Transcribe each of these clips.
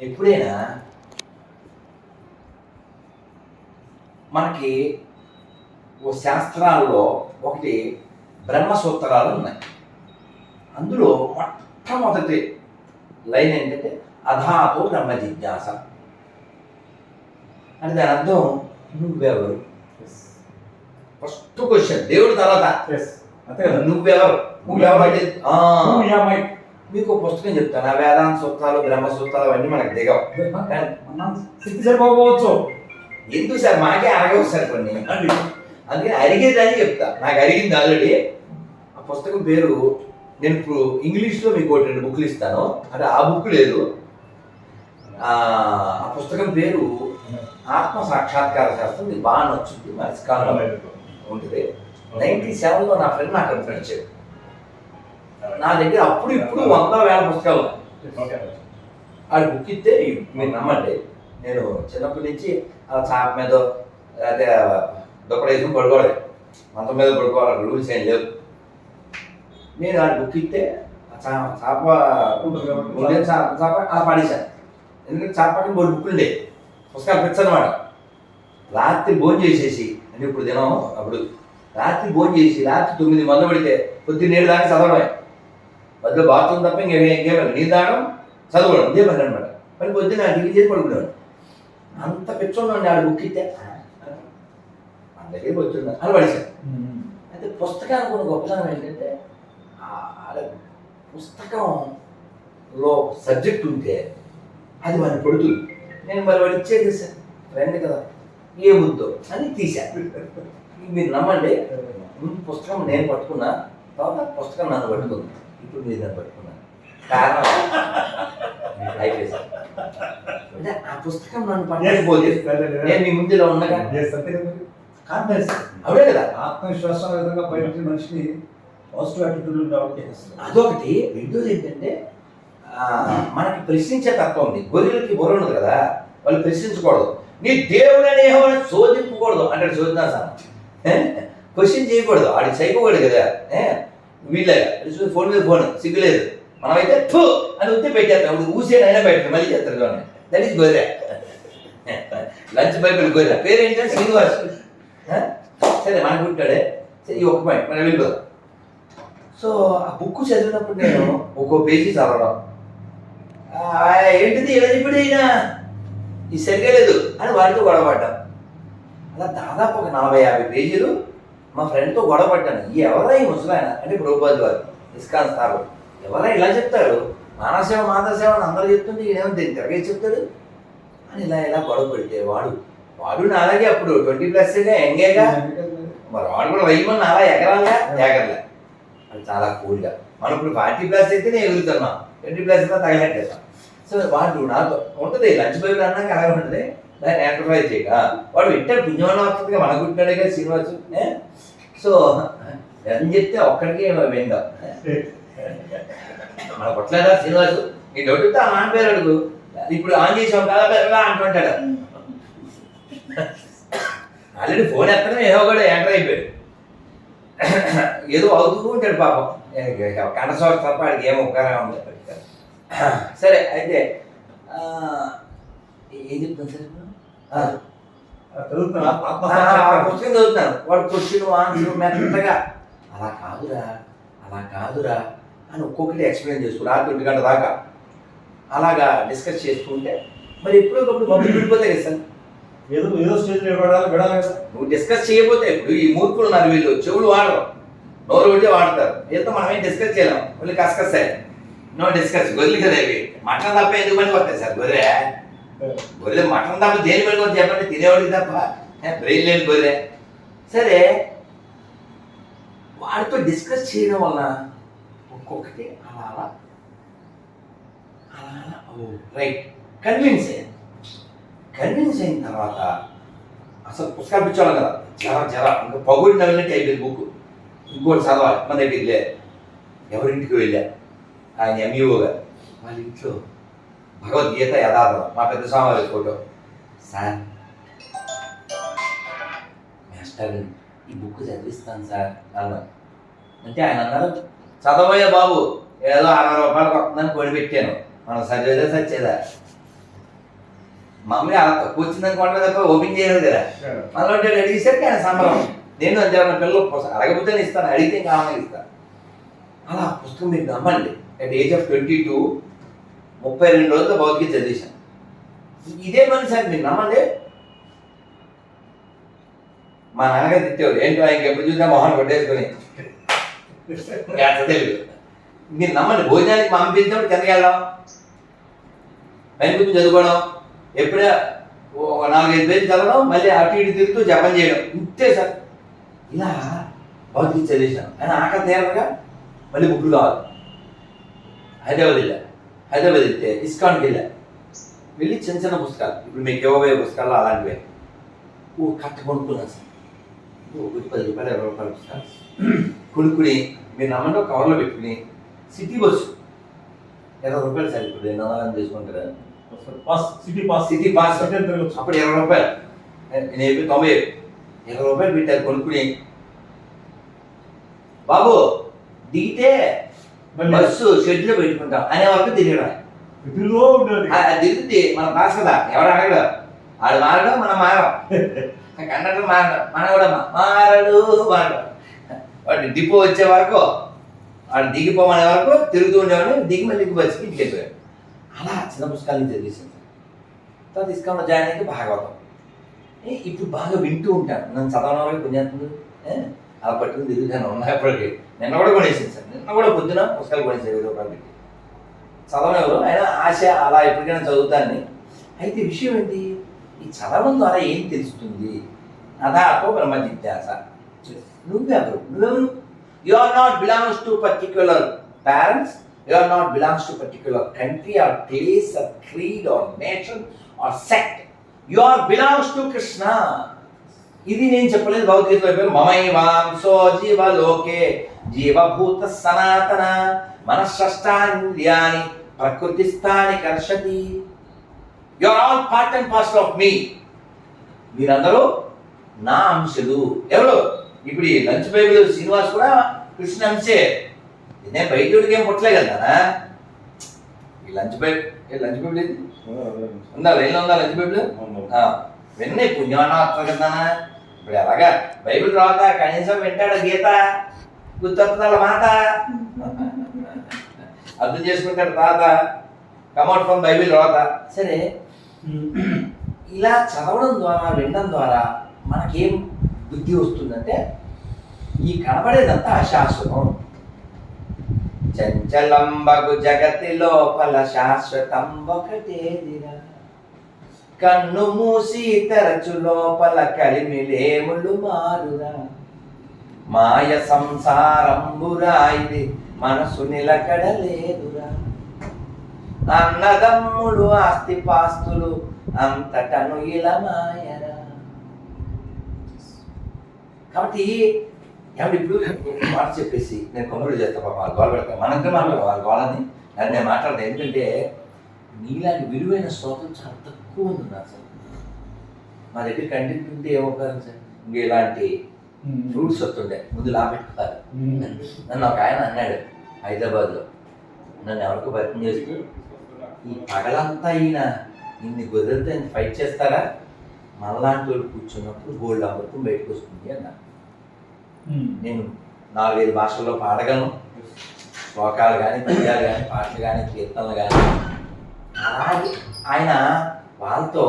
ఎప్పుడైనా మనకి ఓ శాస్త్రాల్లో ఒకటి బ్రహ్మసూత్రాలు ఉన్నాయి. అందులో మొట్టమొదటి లైన్ ఏంటంటే అధాతో బ్రహ్మ జిజ్ఞాస. అంటే దాని అర్థం నువ్వెవరు? ఫస్ట్ క్వశ్చన్ దేవుడి తర్వాత. అంతే కదా? నువ్వెవరు? నువ్వెవరు మీకు ఒక పుస్తకం చెప్తాను. ఆ వేదాంత సూత్రాలు బ్రహ్మ సూత్రాలు అవన్నీ మనకు దిగవు. స్థితి సరిపోవచ్చు ఎందుకు సార్? మాకే అరగవు సార్ కొన్ని. అది అందుకని అరిగేదని చెప్తా. నాకు అరిగింది ఆల్రెడీ ఆ పుస్తకం పేరు నేను ఇప్పుడు ఇంగ్లీష్లో మీకు ఒకటి రెండు బుక్లు ఇస్తాను. అంటే ఆ బుక్ లేదు. ఆ పుస్తకం పేరు ఆత్మ సాక్షాత్కార శాస్త్రం. మీకు బాగా నచ్చుతుంది మా ఇస్కాన్లో ఉంటుంది. నైన్టీ సెవెన్లో నా ఫ్రెండ్ నాకు అది ఇచ్చాడు నా దగ్గర అప్పుడు ఇప్పుడు వంద వేల పుస్తకాలు ఉన్నాయి. బుక్ ఇస్తే మీరు నమ్మండి. నేను చిన్నప్పటి నుంచి ఆ చాప మీద అయితే దుప్పడేసుకుని పడుకోవాలి. మంచం మీద పడుకోవాలి. రూల్స్ ఏం లేవు. నేను ఆ బుక్ ఇస్తే చాప ఉండే చాప చాప అలా పడేశాను. ఎందుకంటే చాపకి మూడు బుక్కులు ఉండే. పుస్తకాలు పెంచనమాట రాత్రి భోజనం చేసేసి అంటే ఇప్పుడు దినం అప్పుడు రాత్రి భోజనం చేసి రాత్రి తొమ్మిది మంది పడితే పొద్దున్న దాకా చదవడమే. మధ్యలో బాత్రూమ్ తప్ప ఇంకేం ఇంకేం నీళ్ళు తాగడం చదవడం ఇదే పని అనమాట. మరి పొద్దున్న టీవీ చేసి పడుకునేవాడు అంత పెట్టుకున్నాను ఆడు బుక్ ఇస్తే మన దగ్గరికి వచ్చింది అని పడిశాను అయితే పుస్తకానికి ఉన్న గొప్పతనం ఏంటంటే ఆడ పుస్తకంలో సబ్జెక్ట్ ఉంటే అది వాడిని పడుతుంది నేను మరి వాడు ఇచ్చేది సార్ ఫ్రెండ్ కదా. ఏ ముద్దో అని తీశాను మీరు నమ్మండి ముందు పుస్తకం నేను పట్టుకున్నా తర్వాత పుస్తకం నన్ను పట్టుకుంది. ఇప్పుడు మీరు నన్ను పట్టుకున్నారు కారణం? అయిపోయింది. అంటే ఆ పుస్తకం నన్ను పట్టకపోతే నేను మీ ముందులో కాన్ఫిడెన్స్ అవునే కదా? ఆత్మవిశ్వాసం విధంగా బయట మనిషిని పాజిటివ్ యాటిట్యూడ్ డెవలప్ చేస్తుంది. అదొకటి. రెండోది ఏంటంటే ఆ, మనకి ప్రశ్నించే తత్వం ఉంది. గొర్రెలకి బుర్ర ఉండదు కదా? వాళ్ళు ప్రశ్నించకూడదు. నీ దేవుడు అనేవాడు శోధింపకూడదు. అంటే సార్ క్వశ్చన్ చేయకూడదు. ఆడికి సైకోకూడదు కదా? ఏ? వీళ్ళగా ఫోన్ మీద ఫోన్. సిగ్గులేదు మనమైతే ఫు అని ఉత్తి పెట్టేస్తాం. ఇప్పుడు ఊసేనైనా పెట్టండి మళ్ళీ చేస్తారు కానీ దట్ ఈస్ గొర్రె. లంచ్ బైబిల్ గొర్రె. పేరు ఏంటంటే శ్రీనివాస్ సరే మనకు ఉంటాడే సరే ఈ ఒక్క పాయింట్ మనం వెళ్ళిపోదాం. సో ఆ బుక్ చదివినప్పుడు నేను ఒక్కో పేజీ చదవడం. ఏంటిది? ఎలా చెప్పాడు అయినా ఇది సరిగా లేదు అని వాడితో గొడవపడ్డాం అలా దాదాపు ఒక నలభై యాభై పేజీలు మా ఫ్రెండ్తో గొడవపడ్డాను ఈ ఎవరా ఈ ముసలాయన అంటే ప్రభుపాది వారు ఇస్కాన్ స్థాపకుడు ఎవరా ఇలా చెప్తారు? మానసేవ మాతసేవ అని అందరూ చెప్తుంటే ఈయనేమో దీన్ని తిరగే చెప్తాడు. అని ఇలా ఇలా గొడవ పెడితే వాడు వాడు నా అలాగే అప్పుడు ట్వంటీ ప్లస్ ఎంగేగా మరి వాడు కూడా వెయ్యమని అలా ఎగరాలా ఎగరలే. అది చాలా కూల్గా మనం ఇప్పుడు ఫార్టీ ప్లస్ అయితే నేను ఎగురుతున్నాం. ట్వంటీ ప్లస్ తగలెట్టేస్తాం. సో వాడు నాతో ఉంటుంది లంచ్ బైబిల్ అన్నాక అలాగే ఉంటుంది. దాన్ని ఎంటర్ప్రైజ్ చేయక వాడు వింటాడు పుణ్యమైన వస్తుంది మన గుట్టాడే కదా శ్రీనివాసు ఏ? సో అని చెప్తే ఒక్కడికి విందాం మన కొట్టలేదా శ్రీనివాసు? నీ డౌట్ ఉంటే ఆ నాన్న పేరు అడుగు. ఇప్పుడు ఆన్ చేసాం కదా పెద్దగా అంటుంటాడు. ఆల్రెడీ ఫోన్ ఎత్తడం ఏదో కూడా ఎంటర్ అయిపోయాడు. ఏదో అవుతూ ఉంటాడు పాపం. కండసోర్ తప్ప ఆడికి ఏం ఉపకారం ఉంది సరే అయితే ఏం చెప్తాను సార్ ఇప్పుడు? చదువుతున్నా పుస్తకం వాడు క్వశ్చన్ ఆన్సర్ మెత్తగా. అలా కాదురా అలా కాదురా అని ఒక్కొక్కటి ఎక్స్ప్లెయిన్ చేస్తూ రాత్రి ఒంటి గంట దాకా. అలాగా డిస్కస్ చేస్తుంటే మరి ఎప్పుడొకప్పుడు మబ్బులు విడిపోతాయి కదా సార్. ఏదో ఏదో స్టేజ్ విడాలి విడాలి కదా. నువ్వు డిస్కస్ చేయకపోతే ఇప్పుడు ఈ మూర్ఖులు ఉన్నారు వీళ్ళు చెవులు వాడరు. నోరు ఉంటే వాడతారు. వీళ్ళతో మనం ఏం డిస్కస్ చేయలేం. వీళ్ళు కసకసే. నో డిస్కస్ గొర్రెలు కదా ఇవి మటన్ తప్ప ఎందుకు పని వస్తాయి సార్? గొర్రె. గొర్రె మటన్ తప్ప దేని పని చెప్పండి తినేవాడికి తప్ప. బ్రెయిన్ లేని గొర్రె సరే వాడితో డిస్కస్ చేయడం వల్ల ఒక్కొక్కటి అలా అలా అలా అలా ఓ రైట్ కన్విన్స్ అయ్యింది కన్విన్స్ అయిన తర్వాత అసలు పుస్తకాలు పిచ్చాలి కదా. జర జర ఇంకా పగుడి నవ్వినట్టు అయిపోయింది బుక్ ఇంకోటి చదవాలి మన దగ్గరికి లే ఎవరింటికి వెళ్ళా? ఆయన ఎంఈఓ గారు వాళ్ళ ఇంట్లో భగవద్గీత యథార్థం. మా పెద్ద స్వామి ఫోటో. సార్ మాస్టర్ ఈ బుక్ చదివిస్తాను సార్. అన్నారు అంటే ఆయన అన్నారు చదవయ్యా బాబు ఏదో అరవై రూపాయలకు వస్తుందని కొని పెట్టాను. మనం చదివేదా చచ్చేదా? మమ్మీ అలా తక్కువ కొంటే తప్ప ఓపెన్ చేయలేదు కదా. మళ్ళీ అంటే అడిగేసరికి ఆయన సంబరం. నేను అంతే పిల్లలు అడగకపోతే ఇస్తాను అడిగితే ఇంకా ఆమె ఇస్తాను అలా పుస్తకం మీరు నమ్మండి. At age of twenty two ముప్పై రెండు రోజులు భౌతిక చదివేశాను. ఇదే మనిషి అని మీరు నమ్మండి? మా నాన్నగారు తిట్టేవారు ఏంటో ఆయనకి ఎప్పుడు చూసినా మొహన్ కొట్టేసుకొని? ఇంకా తెలియదు. మీరు నమ్మండి భోజనానికి మా అమ్మ పిలిచినప్పుడు కిందకి వెళ్ళడం పైన కూర్చొని చదువుకోవడం ఎప్పుడే ఓ నాలుగైదు పేజీలు చదవడం మళ్ళీ అటు ఇటు తిరుగుతూ జపం చేయడం ఇంతే సార్. ఇలా భౌతిక చదివేశాను. ఆయన ఆకలి తీరగా మళ్ళీ బుక్లు కావాలి. హైదరాబాద్ వెళ్ళాను హైదరాబాద్ వెళ్తే ఇస్కాన్కి వెళ్ళా వెళ్ళి చిన్న చిన్న పుస్తకాలు. ఇప్పుడు మీకు ఇవ్వబోయే పుస్తకాలు అలాంటివే. ఓ కట్ట కొనుక్కున్నాను సార్. ఒకటి పది రూపాయలు ఇరవై రూపాయల పుస్తకాలు. కొనుక్కుని మీరు నమ్మంటే కవర్లో పెట్టుకుని సిటీ బస్సు. ఇరవై రూపాయలు సార్ ఇప్పుడు రెండు వందలు తీసుకుంటారా pass city pass city pass అప్పుడు ఇరవై రూపాయలు. నేను చెప్పి తొంభై ఇరవై రూపాయలు పెట్టారు కొనుక్కుని. బాబు దిగితే బస్సు షెడ్లో పెట్టుకుంటాం. అనే వరకు తిరగడం తిరుగుతూ మనం పాస్ కదా? ఎవరు అడగడు ఆడు మారడు మనం మారం కండక్టర్ మారడు మనం కూడా మారడు మారడు. వాడు డిపో వచ్చే వరకు వాడు దిగిపోమనే వరకు తిరుగుతూ ఉండేవాడిని దిగి మళ్ళీ బస్సుకి ఇంటికి వెళ్ళిపోయాడు. అలా చిన్న పుస్తకాల నుంచి చదివేసింది తర్వాత ఇస్కాన్లో జాయిన్ అయితే భాగవతం. ఏ, ఇప్పుడు బాగా వింటూ ఉంటాను. నన్ను చదవడం వరకు పుణ్యాత్ముడు ఏ, అలా పట్టుకుని తిరుగుతాను ఉన్నప్పటికీ నిన్న కూడా కొనేసింది సార్. నిన్న కూడా పొద్దున పుస్తకాలు కొనేసారు ఇరవై రూపాయలు పెట్టి. చదవనెవరు అయినా ఆశ అలా ఎప్పటికైనా చదువుతాన్ని. అయితే విషయం ఏంటి? ఈ చదవడం ద్వారా ఏం తెలుస్తుంది? అదాతో బ్రహ్మ జిజ్ఞాస నువ్వెవరు నువ్వెవరు? You are not belongs to particular parents you are not belongs to particular country or place or creed or nation or sect you are belongs to Krishna ఇది నేను చెప్పలేదు భగవద్గీతలో మమైవాంసో జీవలోకే జీవభూత సనాతన మనశ్రష్టాంద్రియాని ప్రకృతిస్థాని కర్షతి. You are all part and parcel of me మీరందరూ నా అంశలు. ఎవరు? ఇప్పుడు ఈ లంచ్ బైబిల్ శ్రీనివాస్ కూడా కృష్ణ అంశే. నేను బయట ఏం పుట్టలే కదా ఈ లంచ్ బైబిల్ లంచ్ బైబిల్ ఏది ఉందా? లైన్లో ఉందా లంచ్ బైబిల్? విన్నే పుణ్యమన్నా వస్తుంది కదా ఇప్పుడు ఎలాగా? బైబిల్ తర్వాత కనీసం వింటాడు గీత గుర్తొస్తుందా మాత మాట? అర్థం చేసుకుంటాడు తాత. కమౌట్ ఫ్రమ్ బైబిల్ తర్వాత. సరే ఇలా చదవడం ద్వారా వినడం ద్వారా మనకేం బుద్ధి వస్తుందంటే ఈ కనబడేదంతా అశాశ్వతం. చంచలంబగు జగతి లోపల శాశ్వతం ఒకటేదిరా కన్ను మూసి తెరచు లోపల కలిమిలేములు మారురా. మాయ సంసారంబురా ఇది మనసు నిలకడలేదురా. అన్నదమ్ములు ఆస్తిపాస్తులు అంతటను ఇలా మాయరా. కాబట్టి ఏమంటే ఇప్పుడు మాట చెప్పేసి నేను కంప్లీట్ చేస్తా పాప వాళ్ళు గోల పెడతాను మనకు మాట్లాడు వాళ్ళ గోళని నేను మాట్లాడతాను ఎందుకంటే నీలాంటి విలువైన శ్రోతలు చాలా తక్కువ ఉన్నారు సార్ మా దగ్గర కంటెంట్ ఉంటే ఏమవుతారు సార్? ఇంకా ఇలాంటి ఫ్రూట్స్ వస్తుండే. ముందు లా పెట్టుకోవాలి. నన్ను ఒక ఆయన అన్నాడు హైదరాబాద్లో. నన్ను ఎవరికో పరిచయం చేస్తూ ఈ పగలంతా ఈయన ఇన్ని గొర్రెలతో ఆయన ఫైట్ చేస్తారా? మనలాంటి వాళ్ళు కూర్చున్నప్పుడు గోల్డ్ అమృతం బయటకు వస్తుంది అన్న. నేను నాలుగైదు భాషల్లో పాడగలను. శ్లోకాలు కానీ పద్యాలు కానీ పాటలు కానీ కీర్తనలు కానీ అలాగే ఆయన వాళ్ళతో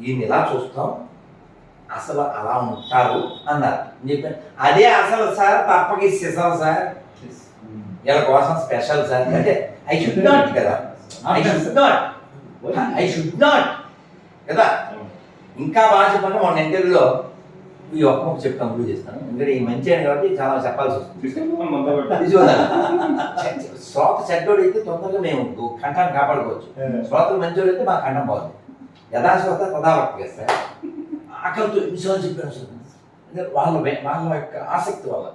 ఈయన ఇలా చూస్తాం అసలు అలా ఉంటారు అన్నారు. చెప్పాను అదే అసలు సార్ తప్పక సిసలు సార్. వీళ్ళ కోసం స్పెషల్ సార్. అంటే ఐ షుడ్ నాట్ కదా. I should not I should not కదా? ఇంకా బాగా చెప్పాలంటే మొన్న ఇంటర్వ్యూలో ఈ ఒక్క మొక్క చెప్పి కంక్లూడ్ చేస్తాను. ఎందుకంటే ఈ మంచి అయిన కాబట్టి చాలా చెప్పాల్సి వస్తుంది. శ్రోత చెడ్డోడు అయితే తొందరగా మేము కంఠాన్ని కాపాడుకోవచ్చు. శ్రోతలు మంచోడు అయితే మా కంఠం పోతుంది యథాశ్రోత తదావర్తి సార్. ఆకలితో ఎన్నిసార్లు చెప్పాను సార్. వాళ్ళ వాళ్ళ యొక్క ఆసక్తి వల్ల.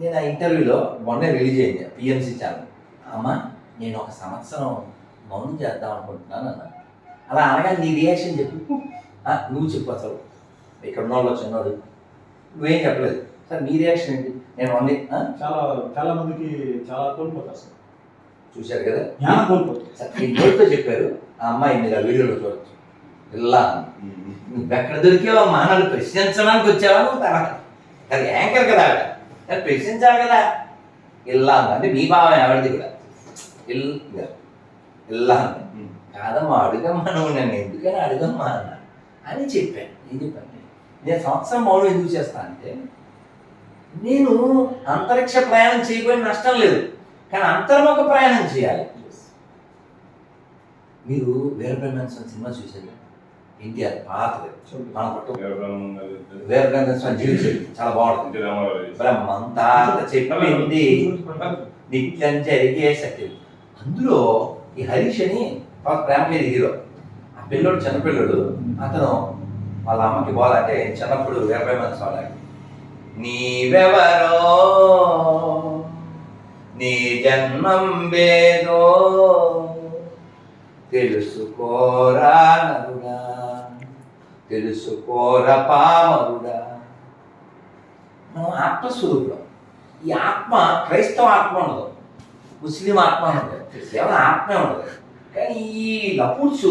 నేను ఆ ఇంటర్వ్యూలో మొన్నే రిలీజ్ అయింది. PMC channel. అమ్మ నేను ఒక సంవత్సరం మౌనం చేద్దాం అనుకుంటున్నాను అన్న అలా అనగా నీ రియాక్షన్ చెప్పు నువ్వు చెప్పు అసలు. ఇక్కడ ఉన్న వాళ్ళు చిన్నోడు నువ్వేం చెప్పలేదు. సార్ నీ రియాక్షన్ ఏంటి? నేను వన్ చాలా చాలా మందికి చాలా కోల్పోతారు సార్. చూశారు కదా? జ్ఞానం కోల్పోతుంది ఈ నోటితో చెప్పారు ఆ అమ్మాయి మీరు ఆ వీడియోలో చూడొచ్చు. ఇలా. ఎక్కడ దొరికావా మానవులు ప్రశ్నించడానికి వచ్చావా నువ్వు తర్వాత? అది యాంకర్ కదా ఆవిడ. అది ప్రశ్నించాలి కదా. ఇలా అంటే మీ భావం ఆవిడది కూడా? ఇల్- ఇదిగో. ఇలా కాదమ్మా అడుగమ్మా నువ్వు నన్ను ఎందుకని అడుగమ్మా అన్న. అని చెప్పాను. ఏం చెప్పాను? నేను సంవత్సరం మౌనం ఎందుకు చేస్తా అంటే నేను అంతరిక్ష ప్రయాణం చేయబోయిన నష్టం లేదు. కానీ అంతర్ముఖ ప్రయాణం చేయాలి. మీరు వీరబ్రహ్మణ్యం సినిమా చూసారు ఎన్టీఆర్ పాతది మన వీరబ్రహ్మణ్యం జీవితం చాలా బాగుంటుంది. బ్రహ్మంతా చెప్పింది. నిత్యం జరిగే సత్యం అందులో ఈ హరీష్ అని పాప ప్రేమ మీద హీరో ఆ పిల్లోడు చిన్నపిల్లడు అతను వాళ్ళ అమ్మకి పోవాలంటే చిన్నప్పుడు ఇరవై మంది వాళ్ళకి నీవెవరో? నీ జన్మం వేదో? తెలుసుకోరా నరుడా తెలుసుకోర పామరుడా మనం ఆత్మస్వరూపుడు ఈ ఆత్మ క్రైస్తవ ఆత్మ ఉండదు. ముస్లిం ఆత్మ ఉండదు. కేవలం ఆత్మే ఉండదు. కానీ ఈ లపూడ్స్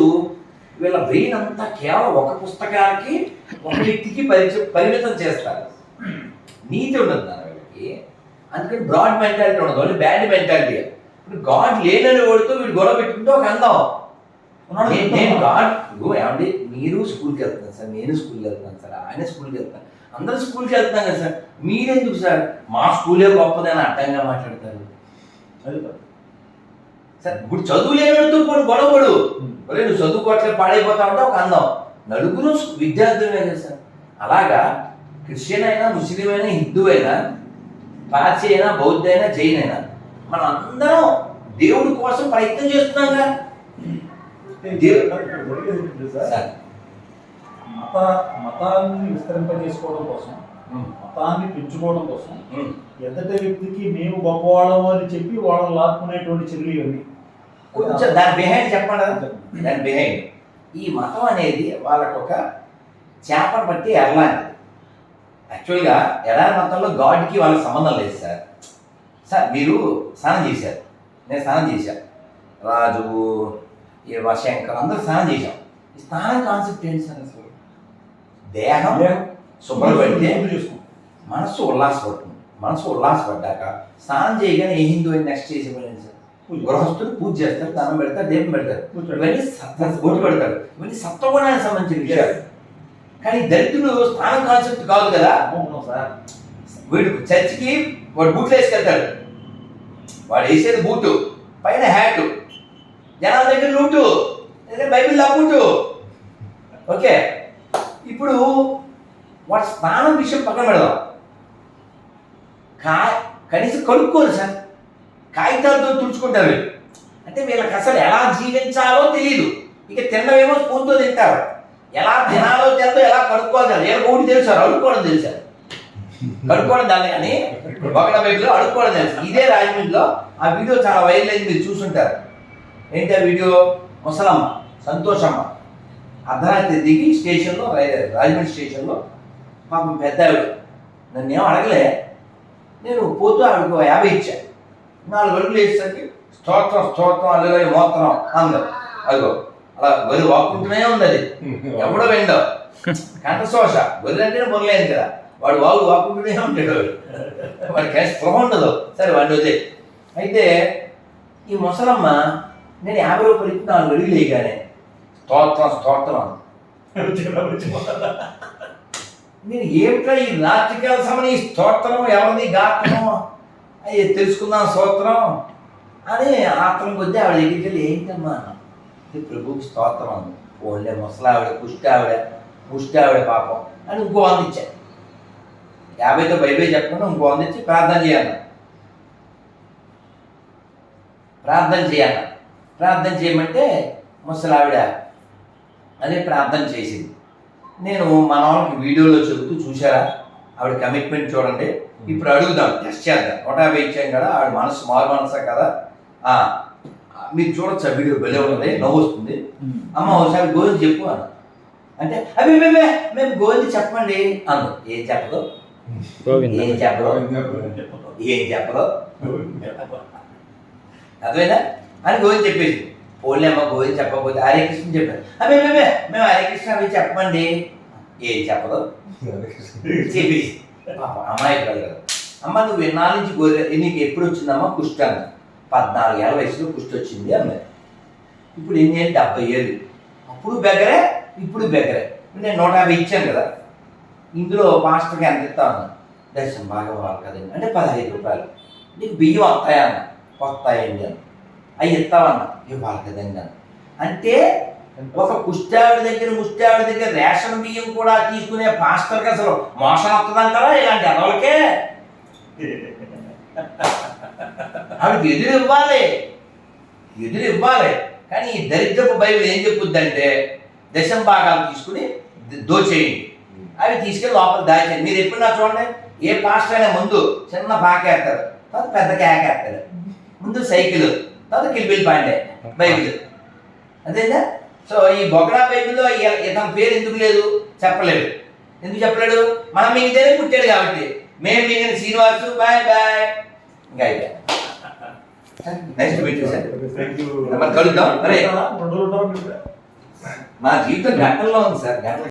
వీళ్ళ బ్రెయిన్ అంతా కేవలం ఒక పుస్తకానికి ఒక వ్యక్తికి పరిచ పరిమితం చేస్తారు. నీతి ఉండదు దాని వీళ్ళకి. అందుకని బ్రాడ్ మెంటాలిటీ ఉండదు. ఓన్లీ బ్యాడ్ మెంటాలిటీ ఇప్పుడు గాడ్ లేనని వాడితో వీడు గొడవ పెట్టుకుంటే ఒక అందం. నేను గాడ్ ఏమండి? మీరు స్కూల్కి వెళ్తున్నాను సార్. నేను స్కూల్కి వెళ్తున్నాను సార్. ఆయన స్కూల్కి వెళ్తాను అందరూ స్కూల్కి వెళ్తున్నాం కదా సార్. మీరెందుకు సార్? మా స్కూలే గొప్పదని అడ్డంగా మాట్లాడతారు. ఇప్పుడు చదువు లేనట్టు పోయి గొడవడు ఒరే నువ్వు చదువుకోవట్లేదు పాడైపోతా ఉంటే ఒక అందం. నలుగురు విద్యార్థులే సార్ అలాగా క్రిస్టియన్ అయినా ముస్లిం అయినా హిందూ అయినా పార్సీ అయినా బౌద్ధ అయినా జైన్ అయినా మనం అందరం దేవుడి కోసం ప్రయత్నం చేస్తున్నాంగా సార్ మత మతాన్ని విస్తరింపజేసుకోవడం కోసం మతాన్ని పెంచుకోవడం కోసం. ఎదటి వ్యక్తికి మేము గొప్పవాళ్ళము అని చెప్పి వాళ్ళని లాక్కునేటువంటి చర్యలు ఇవన్నీ. కొంచెం దాని బిహైండ్ చెప్పండి. దాని బిహైండ్ ఈ మతం అనేది వాళ్ళకు ఒక చేపను బట్టి ఎరలాంటిది. యాక్చువల్గా ఎడారి మతంలో గాడ్కి వాళ్ళకి సంబంధం లేదు సార్. సార్ మీరు స్నానం చేశారు. నేను స్నానం చేశాను రాజు ఈ శంకర్ అందరూ స్నానం చేశాం. ఈ స్నానం కాన్సెప్ట్ ఏంటి సార్ అసలు? దేహం శుభ్రపడితే. మనస్సు ఉల్లాసపడుతుంది. మనసు ఉల్లాసపడ్డాక స్నానం చేయగానే ఏ హిందూ నెక్స్ట్ చేసే. గృహస్థులు పూజ చేస్తారు దండం పెడతారు దీపం పెడతారు. ఇవన్నీ సత్వ బొట్టు పెడతారు. ఇవన్నీ సత్వగుణానికి సంబంధించిన విషయాలు. కానీ దళితులు స్నానం కాన్సెప్ట్ కాదు కదా? వీడు చర్చికి వాడు బూట్లు వేసుకెళ్తాడు. వాడు వేసేది బూటు పైన హ్యాటు జనాల దగ్గర లూటు బైబిల్ బూటు ఓకే. ఇప్పుడు వాడు స్నానం విషయం పక్కన పెడదాం. కా కనీసం కనుక్కోరు సార్. కాగితాలతో తుడుచుకుంటారు. అంటే వీళ్ళకి అసలు ఎలా జీవించాలో తెలియదు ఇక తినడమేమో స్పూన్తో తింటారు. ఎలా తినాలో తినదో ఎలా కడుక్కోవాలి తెలుసు వీళ్ళకి ఒకటి తెలుసు అడుక్కోవడం తెలుసు కడుక్కోవడం దాన్ని కానీ ఒకట వైపులో అడుక్కోవడం తెలుసు. ఇదే రాజమండ్రిలో ఆ వీడియో చాలా వైరల్ అయింది మీరు చూసుంటారు. ఏంటి ఆ వీడియో? ముసలమ్మ సంతోషమ్మ. అర్ధరాత్రి దిగి స్టేషన్లో రాజమండ్రి స్టేషన్లో పాపం పెద్ద ఆవిడ నన్ను ఏం అడగలే. నేను పోతూ ఆవిడకు యాభై ఇచ్చాను నాలుగు అడుగులు వేసేసరికి స్తోత్రం స్తోత్రం అల్లుగా మోత్రం అందరు. అదిగో అలా వరి వాక్కుంటూనే ఉంది అది. ఎవడో విండో. కంఠశోష. వరి అంటేనే మొదలైంది కదా. వాడు వాగు వాక్కుంటూనే ఉంటాడు వాడు. వాడికి ఏం స్పృహ ఉండదు. సరే వాడిని వదిలే. అయితే ఈ ముసలమ్మ నేను యాభై రూపాయలు ఇచ్చి నాలుగు అడుగులు వేయగానే స్తోత్రం స్తోత్రం. నేను ఏమిటా ఈ రాత్రికాల సమని ఈ స్తోత్రం ఎవరిది గాత్రం అయ్యే తెలుసుకుందాం స్తోత్రం. అని ఆత్రం కొద్దీ ఆవిడ దగ్గరికి వెళ్ళి ఏంటమ్మా ఇది ప్రభుకి స్తోత్రం అంది. ఓళ్ళే ముసలావిడ పుష్టి ఆవిడ పుష్టి ఆవిడ పాపం. అని ఇంకో వంద యాభైతో బైబే చెప్పకుండా ఇంకో అందించి ప్రార్థన చేయాలి. ప్రార్థన చేయాలి. ప్రార్థన చేయమంటే ముసలావిడ అని ప్రార్థన చేసింది. నేను మన వాళ్ళకి వీడియోలో చెబుతూ చూసారా ఆవిడ కమిట్మెంట్ చూడండి. ఇప్పుడు అడుగుదాం టెస్ట్ చేద్దాం. నూట యాభై ఇచ్చాం కదా ఆవిడ మనసు మారు మనసా కదా? ఆ, మీరు చూడొచ్చు ఆ వీడియో భలే ఉన్నది నవ్వు వస్తుంది. అమ్మ ఒకసారి గోవింద్ చెప్పు అన్న. అంటే అవి మేమే మేము గోవింద్ చెప్పండి అందు. ఏం చెప్పదు? ఏం చెప్పదు? ఏం చెప్పదు? అర్థమైందా? అని గోవింద్ చెప్పేసి పోలే అమ్మ గోవింద్ చెప్పకపోతే హరే కృష్ణ చెప్పారు. అబ్బే మేమే మేము హరే కృష్ణ అవి చెప్పమండి. ఏం చెప్పదు చెప్పేసి పాప అమ్మాయి కాదు అమ్మ నువ్వు ఎన్నాళ్ళ నుంచి గోరే నీకు ఎప్పుడు వచ్చిందమ్మా? కుష్టి అన్న. పద్నాలుగు ఏళ్ళ వయసులో కుష్టి వచ్చింది అన్నది. ఇప్పుడు ఎన్ని ఏళ్ళు? డెబ్బై ఏళ్ళు. అప్పుడు బెగరే ఇప్పుడు బెగరే. నేను నూట యాభై ఇచ్చాను కదా. ఇందులో మాస్టర్కి ఎంత ఇస్తా ఉన్నా దర్శనం బాగా వాళ్ళు కదండి. అంటే పదహైదు రూపాయలు. నీకు బియ్యం వస్తాయా అన్న? వస్తాయండి అన్న. అవి ఇస్తావన్నా ఇవ్వాలి కదండి అంటే ఒక కుష్టావిడ దగ్గర ముష్టావిడ దగ్గర రేషన్ బియ్యం కూడా తీసుకునే పాస్టర్కి అసలు మోసం వస్తుందంటారా? ఇలాంటి అదవలకే ఆవిడకి ఎదురు ఇవ్వాలి. ఎదురు ఇవ్వాలి. కానీ ఈ దరిద్రపు బైబిల్ ఏం చెప్పుద్దంటే దశం భాగాలు తీసుకుని దోచేయండి. అవి తీసుకెళ్ళి లోపల దాచేయండి. మీరు ఎప్పుడు చూడండి ఏ పాస్టర్ అయినా ముందు చిన్న పాకేస్తారు తర్వాత పెద్ద కేకేస్తారు ముందు సైకిల్. తర్వాత కిల్బిల్ పాండే బైబిల్ అదేనా సో ఈ బొగడా బైబిల్లో ఇతని పేరు ఎందుకు లేదు? చెప్పలేడు ఎందుకు చెప్పలేడు మనం మిగితేనే పుట్టాడు కాబట్టి. మేము మిగిలిన శ్రీనివాసు. బాయ్ బాయ్ ఇంకా అయిపోయా. నెక్స్ట్ మీట్ సార్ మరి కలుద్దాం. అరే. రెండు రోజులు ఉంటాం. మా జీవితం గంటల్లో ఉంది సార్. గంటల